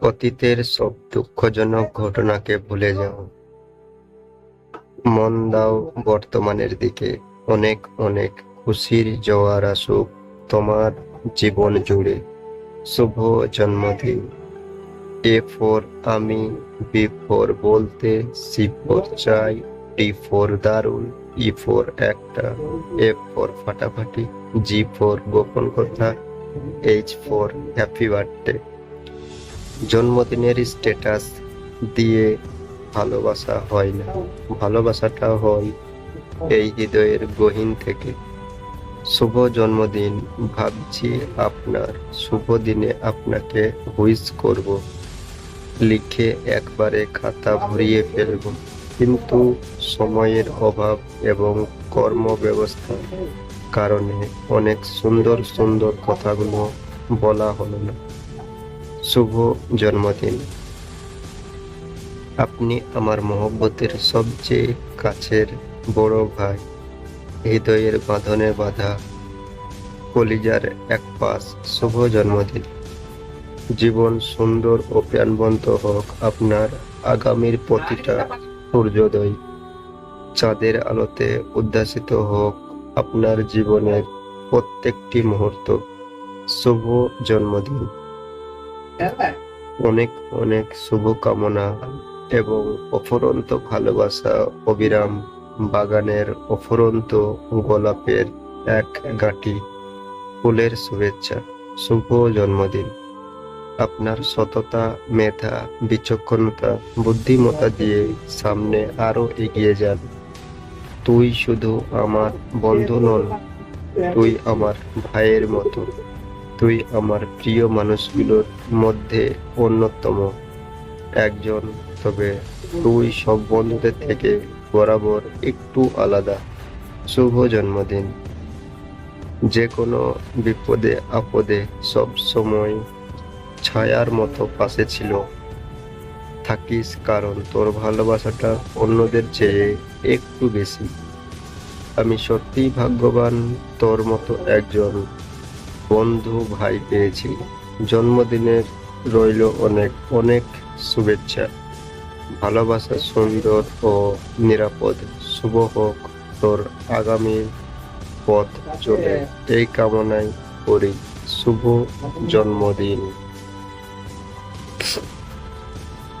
অতীতের সব দুঃখজনক ঘটনাকে ভুলে যাও। মন দাও বর্তমানের দিকে। অনেক অনেক খুশির জোয়ার আসুক তোমার জীবন জুড়ে। শুভ জন্মদিন। এ ফোর আমি, বি ফোর বলতে, সি ফোর চাই, ডি ফোর দারুণ, ই ফোর একটা এফ ফোর ফাটাফাটি, জি ফোর গোপন কথা। এইচ ফর হ্যাপি বার্থডে জন্মদিনের স্ট্যাটাস দিয়ে ভালোবাসা হয় না। ভালোবাসাটা হয় এই হৃদয়ের গহীন থেকে। শুভ জন্মদিন, ভাবছি আপনার শুভ দিনে আপনাকে হুইস করব। লিখে একবারে খাতা ভরিয়ে ফেলব। কিন্তু সময়ের অভাব এবং কর্ম ব্যবস্থার কারণে অনেক সুন্দর সুন্দর কথাগুলো বলা হলো না। শুভ জন্মদিন। আপনি আমার মহব্বতের সবচেয়ে কাছের বড় ভাই। হৃদয়ের বাঁধনে বাঁধা কলিজার এক পাশ শুভ জন্মদিন। জীবন সুন্দর ও প্রাণবন্ত হোক আপনার আগামীর প্রতিটা সূর্যোদয়। চাঁদের আলোতে উদ্ভাসিত হোক আপনার জীবনের প্রত্যেকটি মুহূর্ত শুভ জন্মদিন। অনেক অনেক শুভকামনা এবং অফুরন্ত ভালোবাসা, অবিরাম বাগানের অফুরন্ত গোলাপের এক গাঁটি ফুলের শুভেচ্ছা। শুভ জন্মদিন। আপনার সততা, মেধা, বিচক্ষণতা, বুদ্ধিমত্তা দিয়ে সামনে আরও এগিয়ে যান। তুই শুধু আমার বন্ধু নন, তুই আমার ভাইয়ের মতো। তুই আমার প্রিয় মানুষগুলোর মধ্যে অন্যতম। একজন, তবে তুই সব বন্ধুদের থেকে বরাবর একটু আলাদা। শুভ জন্মদিন। যে কোনো বিপদে আপদে সব সময় ছায়ার মতো পাশে ছিল। থাকিস কারণ তোর ভালোবাসাটা অন্যদের চেয়ে একটু বেশি। আমি সত্যিই ভাগ্যবান তোর মতো একজন বন্ধু ভাই পেয়েছি। জন্মদিনের রইল অনেক অনেক শুভেচ্ছা। ভালোবাসা সুন্দর ও নিরাপদ। শুভ হোক তোর আগামী পথ চলে। এই কামনাই করি। শুভ জন্মদিন।